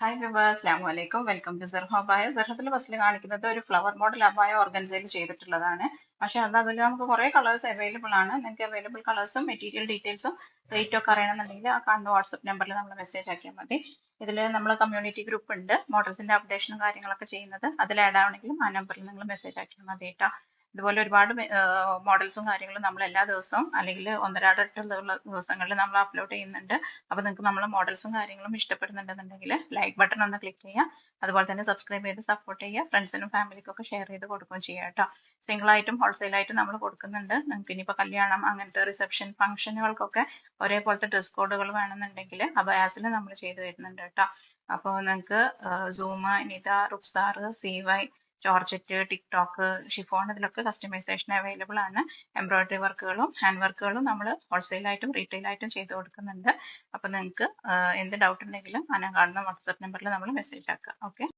Hi viewers അസ്സലാമു അലൈക്കും welcome to സർഹ അബായ സെർഹത്തിൽ ഫസ്റ്റിൽ കാണിക്കുന്നത് ഒരു ഫ്ലവർ മോഡൽ അബായ ഓർഗൻസയിൽ ചെയ്തിട്ടുള്ളതാണ്. പക്ഷെ അത് അതിൽ നമുക്ക് കുറെ കളേഴ്സ് അവൈലബിൾ ആണ്. നിങ്ങൾക്ക് അവൈലബിൾ കളേഴ്സും മെറ്റീരിയൽ ഡീറ്റെയിൽസും റേറ്റ് ഒക്കെ അറിയണമെന്നുണ്ടെങ്കിൽ ആ കാണുന്ന വാട്സ്ആപ്പ് നമ്പറിൽ നമ്മൾ മെസ്സേജ് ആക്കിയാൽ മതി. ഇതിൽ നമ്മൾ കമ്മ്യൂണിറ്റി ഗ്രൂപ്പ് ഉണ്ട്. മോഡൽസിന്റെ അപ്ഡേഷനും കാര്യങ്ങളൊക്കെ ചെയ്യുന്നത്. അതിൽ ആഡ് ആവണമെങ്കിലും ആ നമ്പറിൽ നിങ്ങൾ മെസ്സേജ് ആക്കിയാൽ മതി കേട്ടോ. ഇതുപോലെ ഒരുപാട് മോഡൽസും കാര്യങ്ങളും നമ്മൾ എല്ലാ ദിവസവും അല്ലെങ്കിൽ ഒന്നരാടത്തുള്ള ദിവസങ്ങളിൽ നമ്മൾ അപ്ലോഡ് ചെയ്യുന്നുണ്ട്. അപ്പോൾ നിങ്ങൾക്ക് നമ്മളെ മോഡൽസും കാര്യങ്ങളും ഇഷ്ടപ്പെടുന്നുണ്ടെന്നുണ്ടെങ്കിൽ ലൈക്ക് ബട്ടൺ ഒന്ന് ക്ലിക്ക് ചെയ്യുക. അതുപോലെ തന്നെ സബ്സ്ക്രൈബ് ചെയ്ത് സപ്പോർട്ട് ചെയ്യുക. ഫ്രണ്ട്സിനും ഫാമിലിക്കും ഒക്കെ ഷെയർ ചെയ്ത് കൊടുക്കുകയും ചെയ്യുക കേട്ടോ. സിംഗിൾ ആയിട്ടും ഹോൾസെയിൽ ആയിട്ടും നമ്മൾ കൊടുക്കുന്നുണ്ട്. നിങ്ങൾക്ക് ഇനിയിപ്പോൾ കല്യാണം അങ്ങനത്തെ റിസപ്ഷൻ ഫംഗ്ഷനുകൾക്കൊക്കെ ഒരേപോലത്തെ ഡ്രസ് കോഡുകൾ വേണമെന്നുണ്ടെങ്കിൽ അബയാസിൽ നമ്മൾ ചെയ്തു തരുന്നുണ്ട് കേട്ടോ. അപ്പോൾ നിങ്ങൾക്ക് സൂമ നിത റുക്സാർ C Y georgette TikTok chiffon ഇതിലൊക്കെ കസ്റ്റമൈസേഷൻ അവൈലബിൾ ആണ്. എംബ്രോയിഡറി വർക്കുകളും ഹാൻഡ് വർക്കുകളും നമ്മൾ ഹോൾസെയിൽ ആയിട്ടും ഹോൾസെയിലായിട്ടും റീറ്റെയിലായിട്ടും ചെയ്ത് കൊടുക്കുന്നുണ്ട്. അപ്പോൾ നിങ്ങൾക്ക് എന്ത് ഡൗട്ട് ഉണ്ടെങ്കിലും അന കാണുന്ന വാട്സാപ്പ് നമ്പറിൽ നമ്മൾ മെസ്സേജ് ആക്കുക ഓക്കെ